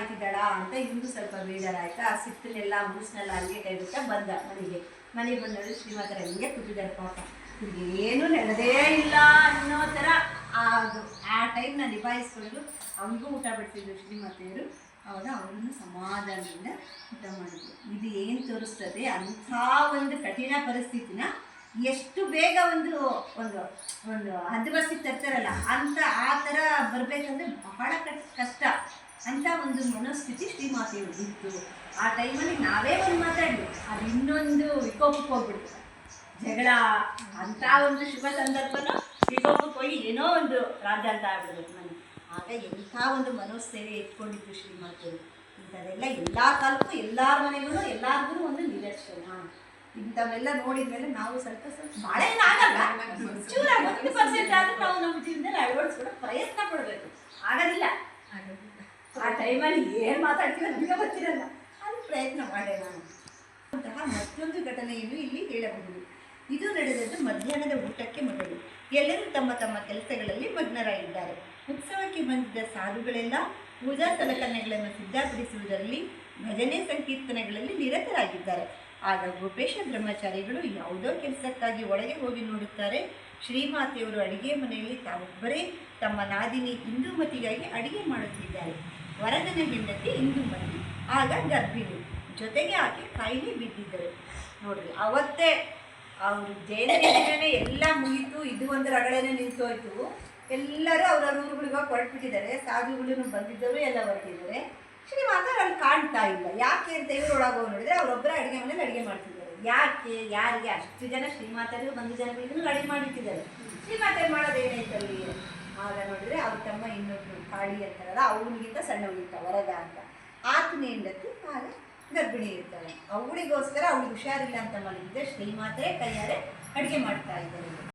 ಕಾಯ್ತಿದ್ದಾಳ ಅಂತ ಇನ್ನು ಸ್ವಲ್ಪ ಬೇಜಾರಾಯ್ತಾ ಆ ಸಿಟ್ಟನ್ನೆಲ್ಲ ಮುಗಿಸ್ನೆಲ್ಲ ಅಲ್ಲಿಗೆ ಬಿಟ್ಟ ಬಂದ ಮನೆಗೆ. ಮನೆಗೆ ಬಂದವರು ಶ್ರೀಮಂತರ ಹಿಂಗೆ ಕೂತಿದ್ದಾರೆ ಪಾಪ. ಏನು ನಡೆದೇ ಇಲ್ಲ ಅನ್ನೋ ಥರ ಅದು ಆ ಟೈಮ್ನ ನಿಭಾಯಿಸ್ಕೊಂಡು ಅವ್ರಿಗೂ ಊಟ ಬಿಡ್ತಿದ್ರು ಶ್ರೀಮತಿಯರು. ಅವಾಗ ಅವರನ್ನು ಸಮಾಧಾನದಿಂದ ಊಟ ಮಾಡಿದ್ರು. ಇದು ಏನು ತೋರಿಸ್ತದೆ? ಅಂಥ ಒಂದು ಕಠಿಣ ಪರಿಸ್ಥಿತಿನ ಎಷ್ಟು ಬೇಗ ಒಂದು ಒಂದು ಒಂದು ಹದ್ವಸ್ತಿಗೆ ತರ್ತಾರಲ್ಲ, ಅಂತ ಆ ಥರ ಬರಬೇಕಂದ್ರೆ ಬಹಳ ಕಷ್ಟ. ಅಂತ ಒಂದು ಮನಸ್ಥಿತಿ ಶ್ರೀಮಾತೆಯವ್ರಿಗೆ ಇತ್ತು ಆ ಟೈಮಲ್ಲಿ ನಾವೇ ಒಂದು ಮಾತಾಡ್ಲಿ ಅದು ಇನ್ನೊಂದು ವಿಕೋಪಕ್ಕೆ ಹೋಗ್ಬಿಡ್ತು ಜಗಳ, ಅಂತ ಒಂದು ಶುಭ ಸಂದರ್ಭನ ವಿಕೋಪಕ್ಕೆ ಹೋಗಿ ಏನೋ ಒಂದು ರಾಜ ಅಂತ ಆಗ್ಬಿಡ್ಬೇಕು ನನಗೆ ಆಗ ಎಂಥ ಒಂದು ಮನೋಸ್ಥೈರ್ಯ ಇಟ್ಕೊಂಡಿದ್ರು ಶ್ರೀಮಾತೆಯವರು ಇಂಥದೆಲ್ಲ ಎಲ್ಲ ಕಾಲಕ್ಕೂ ಎಲ್ಲರ ಮನೆಗೂ, ಎಲ್ಲರಿಗೂ ಒಂದು ನಿದರ್ಶನ. ಇಂಥವೆಲ್ಲ ನೋಡಿದ ಮೇಲೆ ನಾವು ಸ್ವಲ್ಪ ಸ್ವಲ್ಪ ಭಾಳ ಏನಾಗಲ್ಲ ಚೂರಾಗ ಒಂದು ಪರ್ಸೆಂಟ್ ಆದರೂ ನಾವು ನಮ್ಮ ಜೀವನದಲ್ಲಿ ಅಳವಡಿಸ್ಕೊಳ್ಳೋ ಪ್ರಯತ್ನ ಪಡಬೇಕು. ಆಗೋದಿಲ್ಲ. ಟೈಮಲ್ಲಿ ಏನು ಮಾತಾಡ್ತೀವಿ ನಮಗೆ ಗೊತ್ತಿರಲ್ಲ. ಅದು ಪ್ರಯತ್ನ ಮಾಡೇ ನಾನು. ಅಂತಹ ಮತ್ತೊಂದು ಘಟನೆಯನ್ನು ಇಲ್ಲಿ ಹೇಳಬಹುದು. ಇದು ನಡೆದದ್ದು ಮಧ್ಯಾಹ್ನದ ಊಟಕ್ಕೆ ಮೊದಲು. ಎಲ್ಲರೂ ತಮ್ಮ ತಮ್ಮ ಕೆಲಸಗಳಲ್ಲಿ ಮಗ್ನರಾಗಿದ್ದಾರೆ. ಉತ್ಸವಕ್ಕೆ ಬಂದಿದ್ದ ಸಾಧುಗಳೆಲ್ಲ ಪೂಜಾ ಸಲಕರಣೆಗಳನ್ನು ಸಿದ್ಧಪಡಿಸುವುದರಲ್ಲಿ, ಭಜನೆ ಸಂಕೀರ್ತನೆಗಳಲ್ಲಿ ನಿರತರಾಗಿದ್ದಾರೆ. ಆಗ ಗೋಪೇಶ ಬ್ರಹ್ಮಚಾರಿಗಳು ಯಾವುದೋ ಕೆಲಸಕ್ಕಾಗಿ ಒಳಗೆ ಹೋಗಿ ನೋಡುತ್ತಾರೆ. ಶ್ರೀಮಾತೆಯವರು ಅಡಿಗೆ ಮನೆಯಲ್ಲಿ ತಾವೊಬ್ಬರೇ ತಮ್ಮ ನಾದಿನಿ ಹಿಂದೂಮತಿಗಾಗಿ ಅಡಿಗೆ ಮಾಡುತ್ತಿದ್ದಾರೆ. ವರದನ ಹೆಂಡತಿ ಇಂದುಮತಿ ಆಗ ಗರ್ಭಿಣಿ. ಜೊತೆಗೆ ಆಕೆ ಕಾಯಿಲೆ ಬಿದ್ದಿದ್ದರು. ನೋಡ್ರಿ, ಅವತ್ತೇ ಅವರು ಜೈಲಿನ ಎಲ್ಲ ಮುಗೀತು, ಇದು ಒಂದು ರಗಳೆನೇ ನಿಂತೋಯ್ತು. ಎಲ್ಲರೂ ಅವರ ರೂರುಗಳಿಗೆ ಹೊರಟ್ಬಿಟ್ಟಿದ್ದಾರೆ ಸಾಧುಗಳು ಬಂದಿದ್ದವರು ಎಲ್ಲ ಹೊರಟಿದ್ದಾರೆ ಶ್ರೀಮಾತ ಅಲ್ಲಿ ಕಾಣ್ತಾ ಇಲ್ಲ. ಯಾಕೆ ಅಂತ ಇವರು ಒಳಗೆ ನೋಡಿದ್ರೆ ಅವರೊಬ್ಬರ ಅಡುಗೆ ಮನೇಲಿ ಅಡುಗೆ ಮಾಡ್ತಿದ್ದಾರೆ. ಯಾಕೆ, ಯಾರಿಗೆ? ಅಷ್ಟು ಜನ ಶ್ರೀಮಾತರಿಗೂ ಬಂದು ಜನಗಳಿಗೂ ಅಡುಗೆ ಮಾಡಿಟ್ಟಿದ್ದಾರೆ. ಶ್ರೀಮಾತರು ಮಾಡೋದು ಏನೈತೆ ಅಲ್ಲಿ? ಆಗ ನೋಡಿದ್ರೆ ಅವ್ರ ತಮ್ಮ ಇನ್ನೊಬ್ರು ಕಾಳಿ ಅಂತಾರಲ್ಲ, ಅವನಿಗಿಂತ ಸಣ್ಣವಳಿರ್ತ ವರದ ಅಂತ. ಆತನ ಹೆಂಡತಿ, ಆಗ ಗರ್ಭಿಣಿ ಇರ್ತಾಳೆ. ಅವಳಿಗೋಸ್ಕರ ಅವಳಿಗೆ ಹುಷಾರಿಲ್ಲ ಅಂತ ಮಲಗಿದ್ರೆ ಶ್ರೀಮಾತೆ ಕೈಯಾರೆ ಅಡುಗೆ ಮಾಡ್ತಾ ಇದ್ದಾರೆ.